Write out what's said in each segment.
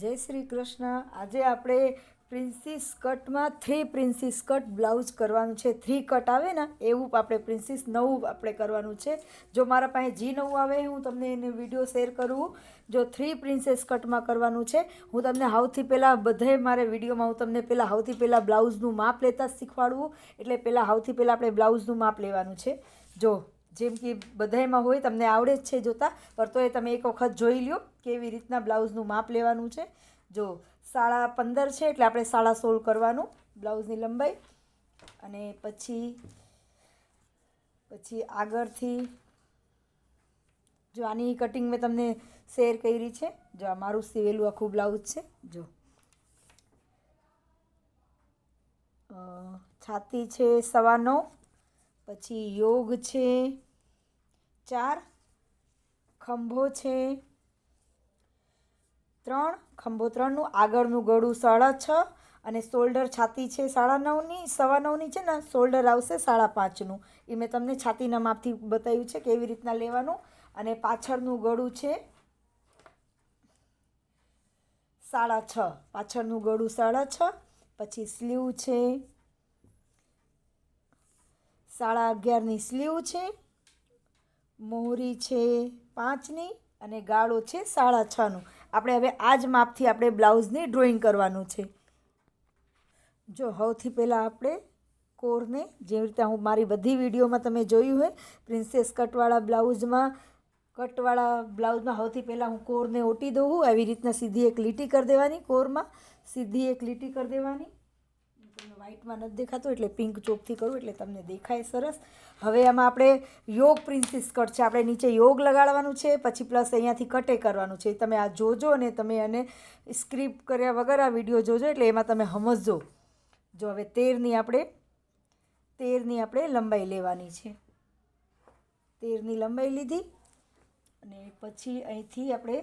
જય શ્રી કૃષ્ણ. આજે આપણે પ્રિન્સીસ કટમાં થ્રી પ્રિન્સીસ કટ બ્લાઉઝ કરવાનું છે. થ્રી કટ આવે ને, એવું આપણે પ્રિન્સીસ નવું આપણે કરવાનું છે. જો મારા પાસે જી નવું આવે, હું તમને એને વીડિયો શેર કરું. જો થ્રી પ્રિન્સેસ કટમાં કરવાનું છે, હું તમને સૌથી પહેલાં બધે મારે વિડીયોમાં હું તમને પહેલાં સૌથી પહેલાં બ્લાઉઝનું માપ લેતા શીખવાડવું એટલે પહેલાં હાઉથી પહેલાં આપણે બ્લાઉઝનું માપ લેવાનું છે. જો જેમ કે બધાયમાં હોય, તમને આવડે જ છે જોતા પર તોય તમે એક વખત જોઈ લ્યો કેવી રીતના બ્લાઉઝનું માપ લેવાનું છે. જો સાડા પંદર છે એટલે આપણે સાડા સોળ કરવાનું બ્લાઉઝની લંબાઈ. અને પછી પછી આગળથી, જો આની કટિંગ મેં તમને શેર કરી છે, જો આ મારું સીવેલું આખું બ્લાઉઝ છે, જો. છાતી છે સવા નવ, પછી યોગ છે ચાર ખંભો છે. ત્રણ ખંભો, ત્રણનું આગળનું ગળું સાડા છ અને શોલ્ડર છાતી છે સાડા નવની, સવા નવની છે ને શોલ્ડર આવશે સાડા પાંચનું. એ મેં તમને છાતીના માપથી બતાવ્યું છે કેવી રીતના લેવાનું. અને પાછળનું ગળું છે સાડા છ. પાછળનું ગળું સાડા છ, પછી સ્લીવ છે સાડા અગિયારની સ્લીવ છે. મોહરી છે પાંચની અને ગાળો છે સાડા છનું. આપણે હવે આ જ માપથી આપણે બ્લાઉઝની ડ્રોઈંગ કરવાનું છે. જો સૌથી પહેલાં આપણે કોરને જેવી રીતે હું મારી બધી વિડીયોમાં તમે જોયું હોય, પ્રિન્સેસ કટવાળા બ્લાઉઝમાં કટવાળા બ્લાઉઝમાં સૌથી પહેલાં હું કોરને ઓટી દઉં આવી રીતના સીધી એક લીટી કરી દેવાની કોરમાં, સીધી એક લીટી કરી દેવાની. તમને વ્હાઇટમાં નથી દેખાતું એટલે પિંક ચોકથી કરું એટલે તમને દેખાય સરસ. હવે આમાં આપણે યોગ પ્રિન્સિસ કટ છે. આપણે નીચે યોગ લગાડવાનું છે, પછી પ્લસ અહીંયાથી કટે કરવાનું છે. તમે આ જોજો અને તમે એને સ્ક્રીપ કર્યા વગર આ વીડિયો જોજો એટલે એમાં તમે સમજજો. જો હવે તેરની આપણે તેરની આપણે લંબાઈ લેવાની છે. તેરની લંબાઈ લીધી અને પછી અહીંથી આપણે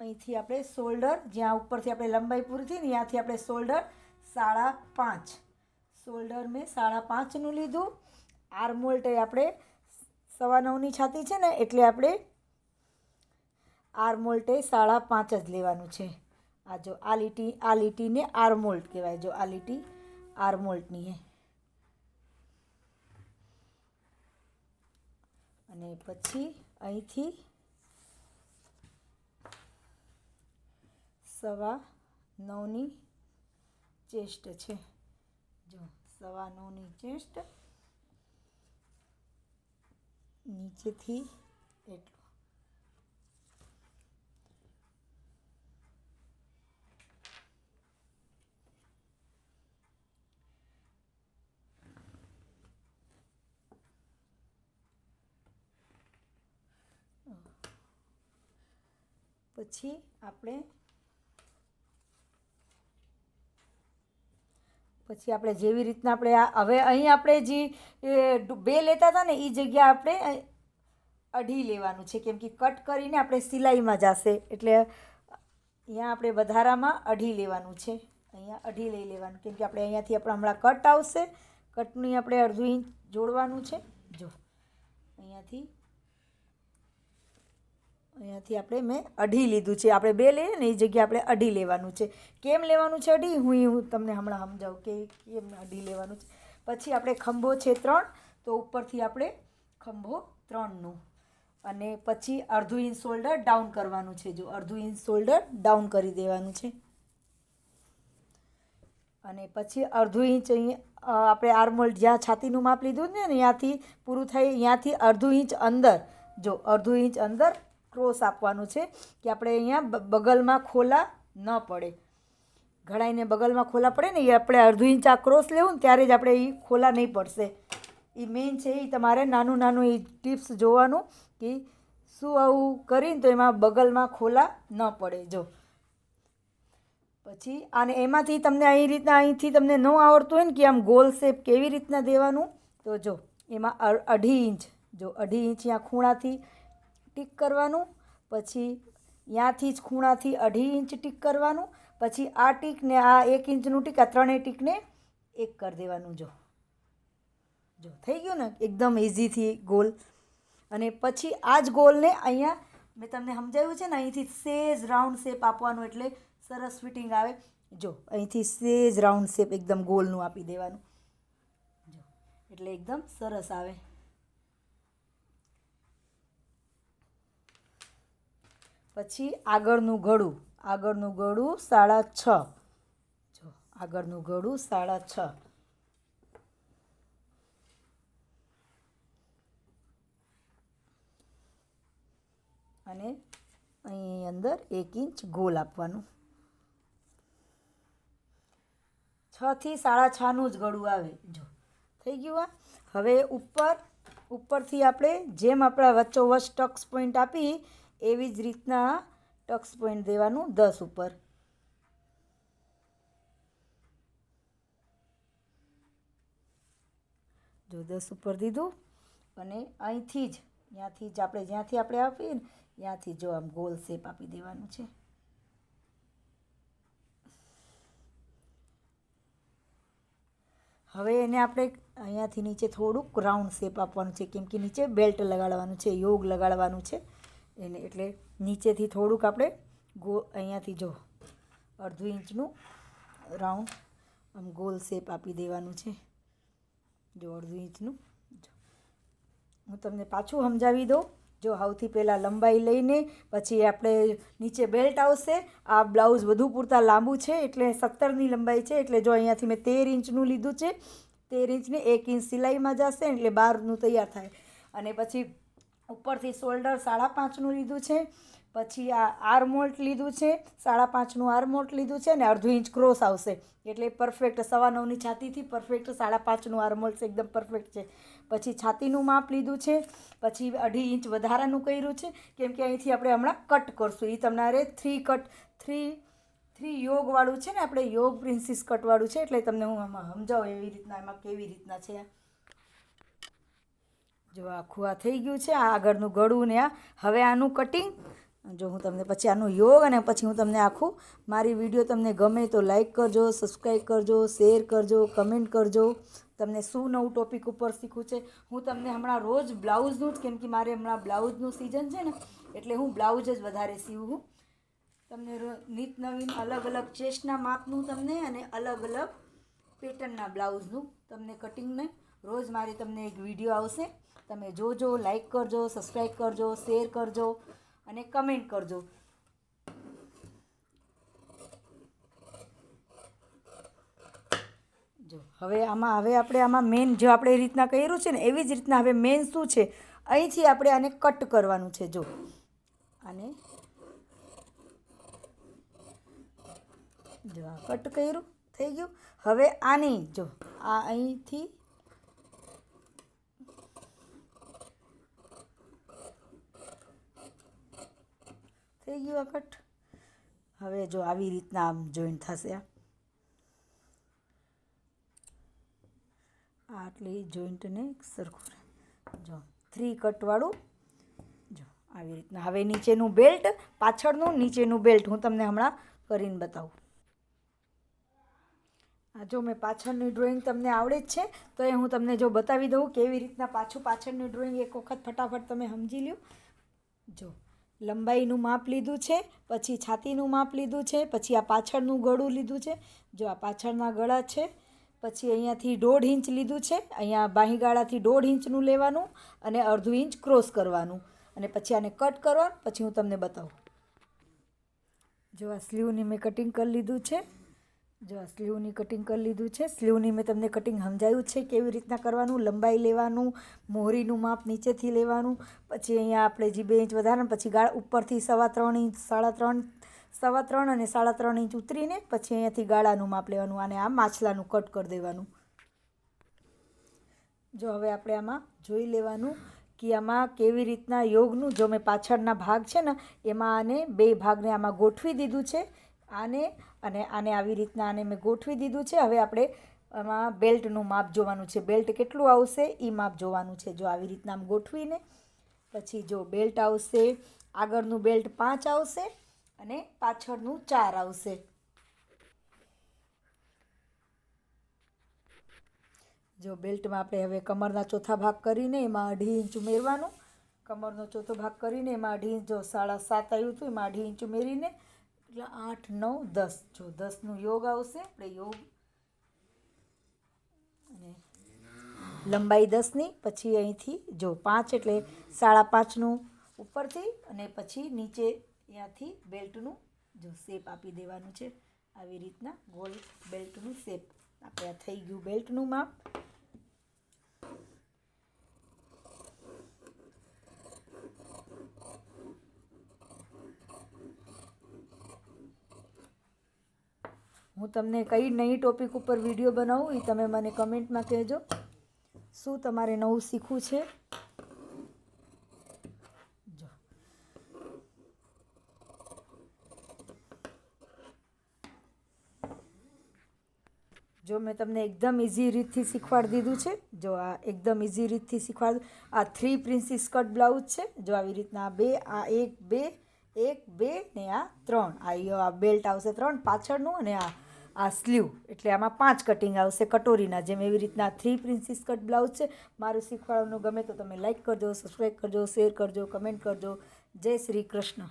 અહીંથી આપણે શોલ્ડર જ્યાં ઉપરથી આપણે લંબાઈ પૂરી થઈ ને ત્યાંથી આપણે શોલ્ડર સાડા પાંચ. શોલ્ડર મેં સાડા પાંચનું લીધું. આર્મોલ્ટે આપણે સવા નવની છાતી છે ને, એટલે આપણે આર્મોલ્ટે સાડા પાંચ જ લેવાનું છે. આ જો આ લીટી, આ લીટીને આર્મોલ્ટ કહેવાય. જો આ લીટી આર્મોલ્ટની હે. અને પછી અહીંથી સવા નવની ચેસ્ટ છે. જો સવા નવની ચેસ્ટ નીચેથી એટલું. પછી આપણે પછી આપણે જેવી રીતના આપણે હવે અહીં આપણે જે બે લેતા હતા ને એ જગ્યા આપણે અઢી લેવાનું છે. કેમ કે કટ કરીને આપણે સિલાઈમાં જશે. એટલે અહીંયા આપણે વધારામાં અઢી લેવાનું છે. અહીંયા અઢી લઈ લેવાનું. કેમ કે આપણે અહીંયાથી આપણે હમણાં કટ આવશે. કટની આપણે અડધું ઇંચ જોડવાનું છે. જો. અહીંયાથી અહીંયાથી આપણે મેં અઢી લીધું છે. આપણે બે લઈએ ને, એ જગ્યાએ આપણે અઢી લેવાનું છે. કેમ લેવાનું છે અઢી? હું હું તમને હમણાં સમજાવું કે કેમ અઢી લેવાનું છે. પછી આપણે ખંભો છે ત્રણ, તો ઉપરથી આપણે ખંભો ત્રણનું. અને પછી અડધું ઇંચ શોલ્ડર ડાઉન કરવાનું છે. જો અડધું ઇંચ શોલ્ડર ડાઉન કરી દેવાનું છે. અને પછી અડધું ઇંચ આપણે આર્મોલ્ડ જ્યાં છાતીનું માપ લીધું ને, ત્યાંથી પૂરું થાય, ત્યાંથી અડધું ઇંચ અંદર. જો અડધું ઇંચ અંદર ક્રોસ આપવાનું છે કે આપણે અહીંયા બગલમાં ખોલા ન પડે. ઘડાઈને બગલમાં ખોલા પડે ને એ આપણે અડધો ઇંચ આ ક્રોસ લેવું ને ત્યારે જ આપણે એ ખોલા નહીં પડશે. એ મેઇન છે એ તમારે નાનું નાનું એ ટિપ્સ જોવાનું કે શું આવું કરીને તો એમાં બગલમાં ખોલા ન પડે જો. પછી અને એમાંથી તમને અહીં રીતના અહીંથી તમને ન આવડતું હોય ને કે આમ ગોલ શેપ કેવી રીતના દેવાનું તો જો, એમાં અઢી ઇંચ, જો અઢી ઇંચ ત્યાં ખૂણાથી ટીક કરવાનું, પછી ત્યાંથી જ ખૂણાથી અઢી ઇંચ ટીક કરવાનું, પછી આ ટીકને આ એક ઇંચનું ટીક, આ ત્રણેય ટીકને એક કરી દેવાનું, જો. જો, થઈ ગયું ને? એકદમ ઇઝીથી ગોલ અને પછી આ જ ગોલને અહીંયા મેં તમને સમજાવ્યું છે ને, અહીંથી સેજ રાઉન્ડ શેપ આપવાનું એટલે સરસ ફિટિંગ આવે. જો, અહીંથી સેજ રાઉન્ડ શેપ એકદમ ગોલનું આપી દેવાનું. જો, એટલે એકદમ સરસ આવે. પછી આગળનું ગળું. આગળનું ગળું સાડા છ. જો, આગળનું ગળું સાડા છ. અને અહીં અંદર એક ઇંચ ગોલ આપવાનું. છથી સાડા છનું જ ગળું આવે. જો, થઈ ગયું આ? હવે ઉપર, ઉપરથી આપણે જેમ આપણા વચ્ચોવચ ટક્સ પોઈન્ટ આપી એવી જ રીતના ટક્સ પોઈન્ટ દેવાનું દસ ઉપર. જો દસ ઉપર દીધું અને અહીંથી જ, ત્યાંથી જ આપણે જ્યાંથી આપણે આપીએ ને, ત્યાંથી જો આમ ગોલ શેપ આપી દેવાનું છે. હવે એને આપણે અહીંયાથી નીચે થોડુંક રાઉન્ડ શેપ આપવાનું છે, કેમ કે નીચે બેલ્ટ લગાડવાનું છે, યોગ લગાડવાનું છે. એને એટલે નીચેથી થોડુંક આપણે ગો અહીંયાથી જો અડધું ઇંચનું રાઉન્ડ આમ ગોલ શેપ આપી દેવાનું છે. જો અડધું ઇંચનું જો. હું તમને પાછું સમજાવી દઉં. જો સૌથી પહેલાં લંબાઈ લઈને પછી આપણે નીચે બેલ્ટ આવશે. આ બ્લાઉઝ વધુ પૂરતા લાંબુ છે એટલે સત્તરની લંબાઈ છે એટલે જો અહીંયાથી મેં તેર ઇંચનું લીધું છે, તેર ઇંચને એક ઇંચ સિલાઈમાં જશે એટલે બારનું તૈયાર થાય. અને પછી ઉપરથી શોલ્ડર સાડા પાંચનું લીધું છે, પછી આ આર્મોલ્ટ લીધું છે, સાડા પાંચનું આર્મોલ્ટ લીધું છે ને અડધું ઇંચ ક્રોસ આવશે. એટલે પરફેક્ટ સવા નવની છાતીથી પરફેક્ટ સાડા પાંચનું આર્મોલ્ટ એકદમ પરફેક્ટ છે. પછી છાતીનું માપ લીધું છે, પછી અઢી ઇંચ વધારાનું કર્યું છે, કેમ કે અહીંથી આપણે હમણાં કટ કરશું. એ તમારે થ્રી કટ થ્રી થ્રી યોગવાળું છે ને, આપણે યોગ પ્રિન્સિસ કટવાળું છે, એટલે તમને હું આમાં સમજાવું એવી રીતના, એમાં કેવી રીતના છે. જો આખું આ થઈ ગયું છે, આ આગળનું ગળું ને આ. હવે આનું કટિંગ જો હું તમને પછી આનું યોગ અને પછી હું તમને આખું મારી વીડિયો તમને ગમે તો લાઈક કરજો સબસ્ક્રાઈબ કરજો શેર કરજો કમેન્ટ કરજો. તમને શું નવું ટોપિક ઉપર શીખવું છે? હું તમને હમણાં રોજ બ્લાઉઝનું જ, કેમ કે મારે હમણાં બ્લાઉઝનું સિઝન છે ને, એટલે હું બ્લાઉઝ જ વધારે સીવું તમને રો- નિત નવીન અલગ અલગ ચેસ્ટના માપનું તમને અને અલગ અલગ પેટર્નના બ્લાઉઝનું તમને કટિંગને રોજ મારી તમને એક વીડિયો આવશે. તમે જોજો લાઈક કરજો સબસ્ક્રાઈબ કરજો શેર કરજો અને કમેન્ટ કરજો. જો, હવે આમાં, હવે આપણે આમાં મેન જો આપણે એ રીતના કર્યું છે ને, એવી જ રીતના હવે મેન શું છે? અહીંથી આપણે આને કટ કરવાનું છે, જો. આને જો આ કટ કર્યું, થઈ ગયું. હવે આની, જો, આ અહીંથી થઈ ગયું આ કટ હવે જો આવી રીતના આમ જોઈન્ટ થશે આટલી જોઈન્ટને સરખું જો થ્રી કટવાળું જો, આવી રીતના. હવે નીચેનું બેલ્ટ પાછળનું, નીચેનું બેલ્ટ હું તમને હમણાં કરીને બતાવું. આ જો મેં પાછળની ડ્રોઈંગ તમને આવડે જ છે, તો એ હું તમને જો બતાવી દઉં કેવી રીતના પાછું પાછળની ડ્રોઈંગ એક વખત ફટાફટ તમે સમજી લ્યો. જો લંબાઈનું માપ લીધું છે, પછી છાતીનું માપ લીધું છે, પછી આ પાછળનું ગળું લીધું છે. જો આ પાછળના ગળા છે, પછી અહીંયાથી દોઢ ઇંચ લીધું છે, અહીંયા બાહીગાળાથી દોઢ ઇંચનું લેવાનું અને અડધું ઇંચ ક્રોસ કરવાનું. અને પછી આને કટ કરવાનું, પછી હું તમને બતાવું. જો આ સ્લીવની મેં કટિંગ કરી લીધું છે. જો આ સ્લીવની કટિંગ કરી લીધું છે. સ્લીવની મેં તમને કટિંગ સમજાવ્યું છે કેવી રીતના કરવાનું, લંબાઈ લેવાનું, મોહરીનું માપ નીચેથી લેવાનું, પછી અહીંયા આપણે જે બે ઇંચ વધારે પછી ગાળ ઉપરથી સવા ત્રણ ઇંચ, સાડા ત્રણ, સવા ત્રણ અને સાડા ત્રણ ઇંચ ઉતરીને પછી અહીંયાથી ગાળાનું માપ લેવાનું અને આ માછલાનું કટ કરી દેવાનું. જો હવે આપણે આમાં જોઈ લેવાનું કે આમાં કેવી રીતના યોગનું, જો મેં પાછળના ભાગ છે ને, એમાં આને બે ભાગને આમાં ગોઠવી દીધું છે. આને અને આને આવી રીતના આને મેં ગોઠવી દીધું છે. હવે આપણે આમાં બેલ્ટનું માપ જોવાનું છે. બેલ્ટ કેટલું આવશે? એ માપ જોવાનું છે. જો આવી રીતના આમ ગોઠવીને પછી જો બેલ્ટ આવશે, આગળનું બેલ્ટ પાંચ આવશે અને પાછળનું ચાર આવશે. જો બેલ્ટમાં આપણે હવે કમરના ચોથા ભાગ કરીને એમાં અઢી ઇંચ ઉમેરવાનું. કમરનો ચોથો ભાગ કરીને એમાં અઢી ઇંચ, જો સાડા સાત આવ્યું હતું, એમાં અઢી ઇંચ ઉમેરીને એટલે આઠ, નવ, દસ. જો દસનું યોગ આવશે, આપણે યોગ અને લંબાઈ દસની, પછી અહીંથી જો પાંચ એટલે સાડા પાંચનું ઉપરથી અને પછી નીચે ત્યાંથી બેલ્ટનું જો શેપ આપી દેવાનું છે. આવી રીતના ગોલ બેલ્ટનું શેપ. આપણે આ થઈ ગયું બેલ્ટનું માપ. હું તમને કઈ નવી ટોપિક ઉપર વીડિયો બનાવું એ તમે મને કમેન્ટમાં કહેજો. શું તમારે નવું શીખવું છે? જો. જો, મેં તમને એકદમ ઇઝી રીતથી શીખવાડી દીધું છે. જો, આ એકદમ ઇઝી રીતથી શીખવાડ આ થ્રી પ્રિન્સીસ કટ બ્લાઉઝ છે. જો, આવી રીતના બે, આ એક, બે એક, બે ને આ ત્રણ. આ આ બેલ્ટ આવશે ત્રણ, પાછળનું અને આ આ સ્લીવ, એટલે આમાં પાંચ કટિંગ આવશે કટોરીના, જેમ એવી રીતના થ્રી પ્રિન્સીસ કટ બ્લાઉઝ છે. મારું શીખવાડવાનું ગમે તો તમે લાઈક કરજો સબસ્ક્રાઈબ કરજો શેર કરજો કમેન્ટ કરજો. જય શ્રી કૃષ્ણ.